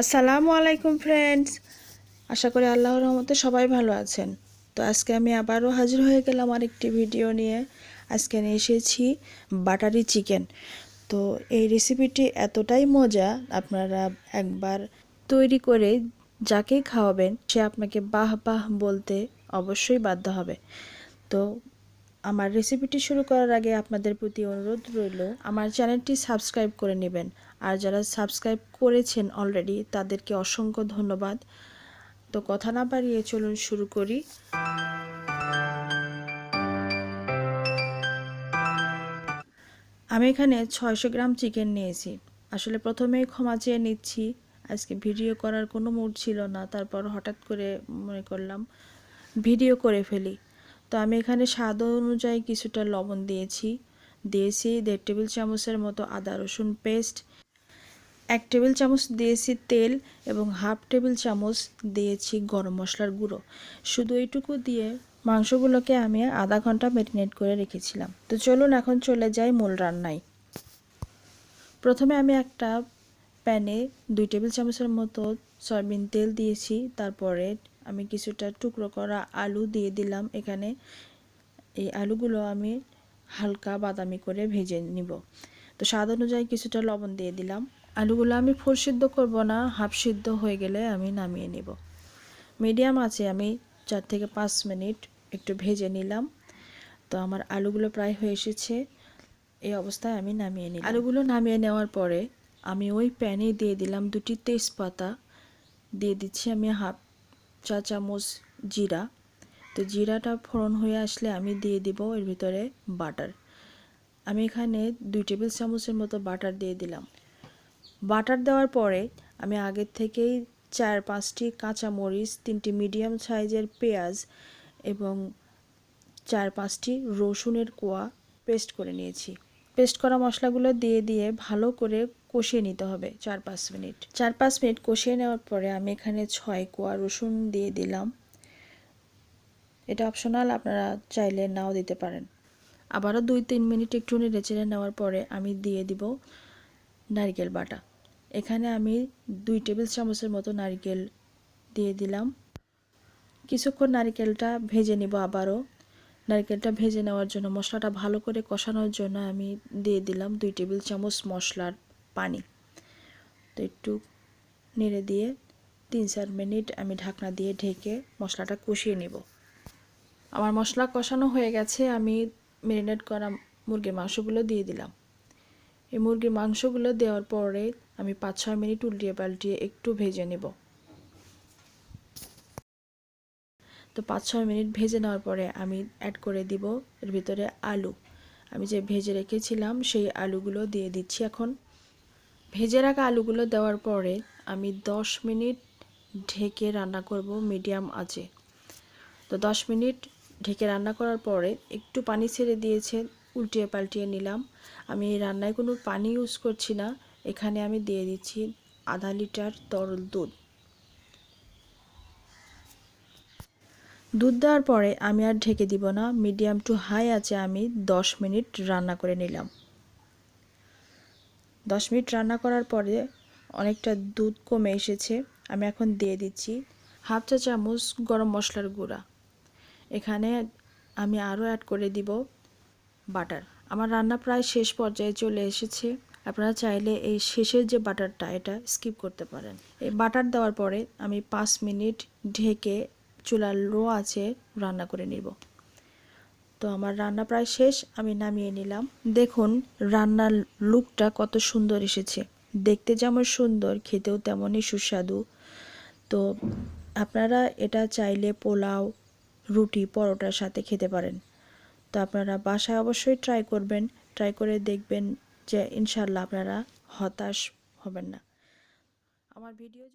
আসসালামু আলাইকুম ফ্রেন্ডস আশা করি আল্লাহর রহমতে সবাই ভালো আছেন। তো আজকে আমি আবারও হাজির হয়ে গেলাম আরেকটি ভিডিও নিয়ে। আজকে নিয়ে এসেছি বাটারি চিকেন। তো এই রেসিপিটি এতটাই মজা, আপনারা একবার তৈরি করে যাকেই খাওয়াবেন, সে আপনাকে বাহ বাহ বলতে অবশ্যই বাধ্য হবে। তো আমার রেসিপিটি শুরু করার আগে আপনাদের প্রতি অনুরোধ রইল, আমার চ্যানেলটি সাবস্ক্রাইব করে নেবেন। আর যারা সাবস্ক্রাইব করেছেন অলরেডি তাদেরকে অসংখ্য ধন্যবাদ। তো কথা না বাড়িয়ে চলুন শুরু করি। আমি এখানে ছয়শো গ্রাম চিকেন নিয়েছি। আসলে প্রথমেই ক্ষমা চেয়ে নিচ্ছি। আজকে ভিডিও করার কোনো মুড ছিল না। তারপর হঠাৎ করে মনে করলাম, ভিডিও করে ফেলি। তো আমি এখানে স্বাদ অনুযায়ী কিছুটা লবণ দিয়েছি। দিয়েছি দেড় টেবিল চামচের মতো আদা রসুন পেস্ট এক টেবিল চামচ দিয়েছি তেল এবং হাফ টেবিল চামচ দিয়েছি গরম মশলার গুঁড়ো। শুধু এইটুকু দিয়ে মাংসগুলোকে আমি আধা ঘণ্টা ম্যারিনেট করে রেখেছিলাম। তো চলুন এখন চলে যাই মূল রান্নায়। প্রথমে আমি একটা প্যানে দুই টেবিল চামচের মতো সয়াবিন তেল দিয়েছি। তারপরে আমি কিছুটা টুকরো করা আলু দিয়ে দিলাম। এখানে এই আলুগুলো আমি হালকা বাদামি করে ভেজে নিব। তো স্বাদ অনুযায়ী কিছুটা লবণ দিয়ে দিলাম। আলুগুলো আমি ফুল সিদ্ধ করব না, হাফ সিদ্ধ হয়ে গেলে আমি নামিয়ে নিব। মিডিয়াম আছে আমি চার থেকে পাঁচ মিনিট একটু ভেজে নিলাম। তো আমার আলুগুলো প্রায় হয়ে এসেছে, এই অবস্থায় আমি নামিয়ে নিই আলুগুলো নামিয়ে নেওয়ার পরে আমি ওই প্যানে দিয়ে দিলাম দুটি তেজপাতা। দিয়ে দিচ্ছি আমি হাফ চা চামচ জিরা। তো জিরাটা ফোড়ন হয়ে আসলে আমি দিয়ে দিব এর ভিতরে বাটার। আমি এখানে দুই টেবিল চামচের মতো বাটার দিয়ে দিলাম। বাটার দেওয়ার পরে আমি আগের থেকেই চার পাঁচটি কাঁচা মরিচ, তিনটি মিডিয়াম সাইজের পেঁয়াজ এবং চার পাঁচটি রসুনের কোয়া পেস্ট করে নিয়েছি। পেস্ট করা মশলাগুলো দিয়ে দিয়ে ভালো করে কষিয়ে নিতে হবে চার পাঁচ মিনিট। চার পাঁচ মিনিট কষিয়ে নেওয়ার পরে আমি এখানে ছয় কোয়া রসুন দিয়ে দিলাম। এটা অপশনাল, আপনারা চাইলে নাও দিতে পারেন। আবারও দুই তিন মিনিট একটু নেড়ে চেড়ে নেওয়ার পরে আমি দিয়ে দিব নারকেল বাটা। এখানে আমি দুই টেবিল চামচের মতো নারকেল দিয়ে দিলাম। কিছুক্ষণ নারকেলটা ভেজে নিব আবারও। নারকেলটা ভেজে নেওয়ার জন্য, মশলাটা ভালো করে কষানোর জন্য আমি দিয়ে দিলাম দুই টেবিল চামচ মশলার পানি। তো একটু নেড়ে দিয়ে তিন চার মিনিট আমি ঢাকনা দিয়ে ঢেকে মশলাটা কষিয়ে নেব। আমার মশলা কষানো হয়ে গেছে, আমি ম্যারিনেট করা মুরগির মাংসগুলো দিয়ে দিলাম। এই মুরগির মাংসগুলো দেওয়ার পরে আমি পাঁচ ছয় মিনিট উল্টিয়ে পাল্টিয়ে একটু ভেজে নেব। তো পাঁচ ছয় মিনিট ভেজে নেওয়ার পরে আমি অ্যাড করে দিব এর ভিতরে আলু। আমি যে ভেজে রেখেছিলাম সেই আলুগুলো দিয়ে দিচ্ছি এখন। ভেজে রাখা আলুগুলো দেওয়ার পরে আমি দশ মিনিট ঢেকে রান্না করব মিডিয়াম আঁচে। তো দশ মিনিট ঢেকে রান্না করার পরে একটু পানি ছেড়ে দিয়েছে উল্টিয়ে পাল্টিয়ে নিলাম। আমি রান্নায় কোনো পানি ইউজ করছি না। এখানে আমি দিয়ে দিচ্ছি আধা লিটার তরল দুধ। দুধ দেওয়ার পরে আমি আর ঢেকে দিব না। মিডিয়াম টু হাই আছে আমি দশ মিনিট রান্না করে নিলাম। দশ মিনিট রান্না করার পরে অনেকটা দুধ কমে এসেছে। আমি এখন দিয়ে দিচ্ছি হাফ চা চামচ গরম মশলার গুঁড়া। এখানে আমি আরও অ্যাড করে দিব বাটার। আমার রান্না প্রায় শেষ পর্যায়ে চলে এসেছে। আপনারা চাইলে এই শেষের যে বাটারটা, এটা স্কিপ করতে পারেন। এই বাটার দেওয়ার পরে আমি পাঁচ মিনিট ঢেকে চুলার লো আছে রান্না করে নিব। তো আমার রান্না প্রায় শেষ, আমি নামিয়ে নিলাম। দেখুন, রান্নার লুকটা কত সুন্দর এসেছে। দেখতে যেমন সুন্দর, খেতেও তেমনই সুস্বাদু। তো আপনারা এটা চাইলে পোলাও, রুটি, পরোটার সাথে খেতে পারেন। তো আপনারা বাসায় অবশ্যই ট্রাই করবেন ট্রাই করে দেখবেন যে ইনশাল্লাহ আপনারা হতাশ হবেন না। আমার ভিডিও